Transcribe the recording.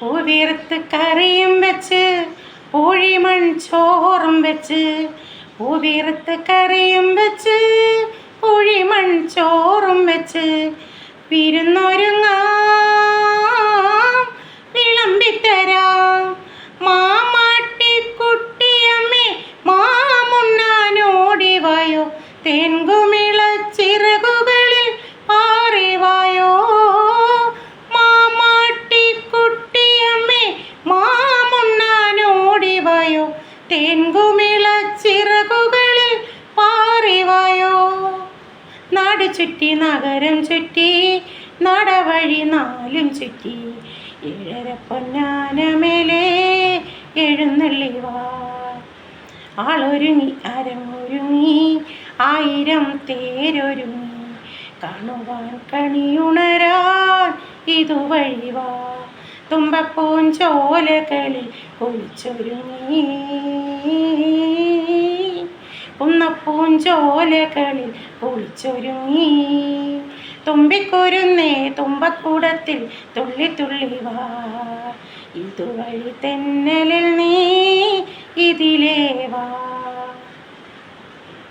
പൂവിർത്ത് കറിയും വെച്ച് പൂഴിമൺ ചോറും വെച്ച് പൂവിർത്ത് കറിയും വെച്ച് പൂഴിമൺ ചോറും വെച്ച് വിരുന്നൊരുങ്ങാം. വിളമ്പിത്തരാം. മാമാട്ടിക്കുട്ടിയമ്മേ മാമുണ്ണാനോടിവായോ തെൻകുമിള മാമുണ്ണാനോടിവായോ തെൻകുമിള ചിറകുകളിൽ പാറിവായോ? നാട് ചുറ്റി നഗരം ചുറ്റി നടവഴി നാലും ചുറ്റി. ഏഴര പൊന്നാനമേലേ എഴുന്നള്ളി ആളൊരുങ്ങി അരങ്ങൊരുങ്ങി ആയിരം തേരൊരുങ്ങി. കാണുവാൻ കണിയുണരാൻ ഇതുവഴി വാ തുമ്പപ്പൂൻ ചോലകളിൽ ഒളിച്ചൊരുങ്ങി കുന്നപ്പൂഞ്ചോലകളിൽ ഒളിച്ചൊരുങ്ങി തുമ്പിക്കുരുന്നേ തുമ്പക്കൂടത്തിൽ തുള്ളി തുള്ളി വാ. ഇതുവഴി തെന്നലിൽ നീ ഇതിലേ വാ.